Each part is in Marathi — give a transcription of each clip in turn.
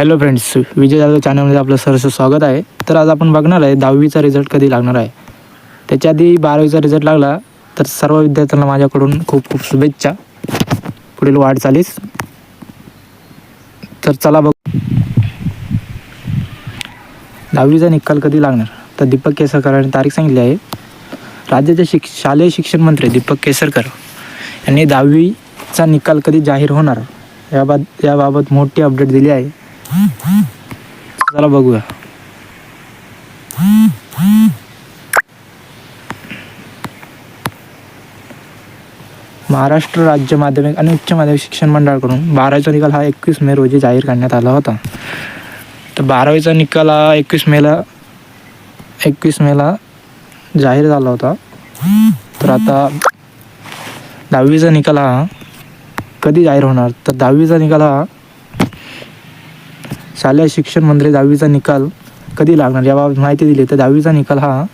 हॅलो फ्रेंड्स विजय जाधव चॅनलमध्ये आपलं सहर्ष स्वागत आहे. तर आज आपण बघणार आहे दहावीचा रिझल्ट कधी लागणार आहे? त्याच्या आधी बारावीचा रिझल्ट लागला तर सर्व विद्यार्थ्यांना माझ्याकडून खूप खूप शुभेच्छा. पुढील वाटचालीस तर चला बघ. दहावीचा निकाल कधी लागणार? तर दीपक केसरकरांनी तारीख सांगितली आहे. राज्याचे शिक शालेय शिक्षण मंत्री दीपक केसरकर यांनी दहावीचा निकाल कधी जाहीर होणार? याबाबत याबाबत मोठी अपडेट दिली आहे. चला बघूया. महाराष्ट्र राज्य माध्यमिक आणि उच्च माध्यमिक शिक्षण मंडळाकडून बारावीचा निकाल हा एकवीस मे रोजी जाहीर करण्यात आला होता. तर बारावीचा निकाल हा एकवीस मेला एकवीस मेला जाहीर झाला होता. तर आता दहावीचा निकाल हा कधी जाहीर होणार? तर दहावीचा निकाल हा शालेय शिक्षण मंत्री दहावीचा निकाल कधी लागणार? याबाबत माहिती दिली तर दहावीचा निकाल हा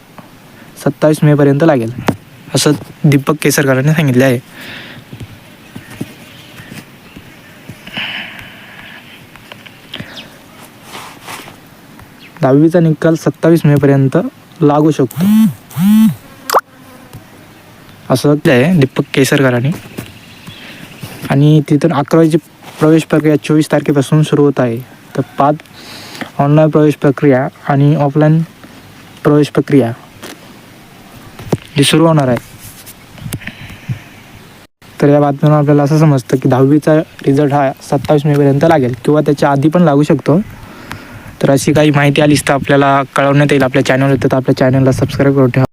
सत्तावीस मेपर्यंत लागेल असं दीपक केसरकरांनी सांगितले आहे. दहावीचा निकाल सत्तावीस मेपर्यंत लागू शकतो. असं आहे दीपक केसरकरांनी. आणि तिथून अकरावीची प्रवेश प्रक्रिया चोवीस तारखेपासून सुरू होत आहे. तर पाच ऑनलाईन प्रवेश प्रक्रिया आणि ऑफलाईन प्रवेश प्रक्रिया. जी सुरू होणार आहे. तर या बातमीवर आपल्याला असं समजतं की दहावीचा रिझल्ट हा सत्तावीस मेपर्यंत लागेल किंवा त्याच्या आधी पण लागू शकतो. तर अशी काही माहिती आलीच तर आपल्याला कळवण्यात येईल. आपल्या चॅनल तर आपल्या चॅनलला सबस्क्राईब करून ठेवा.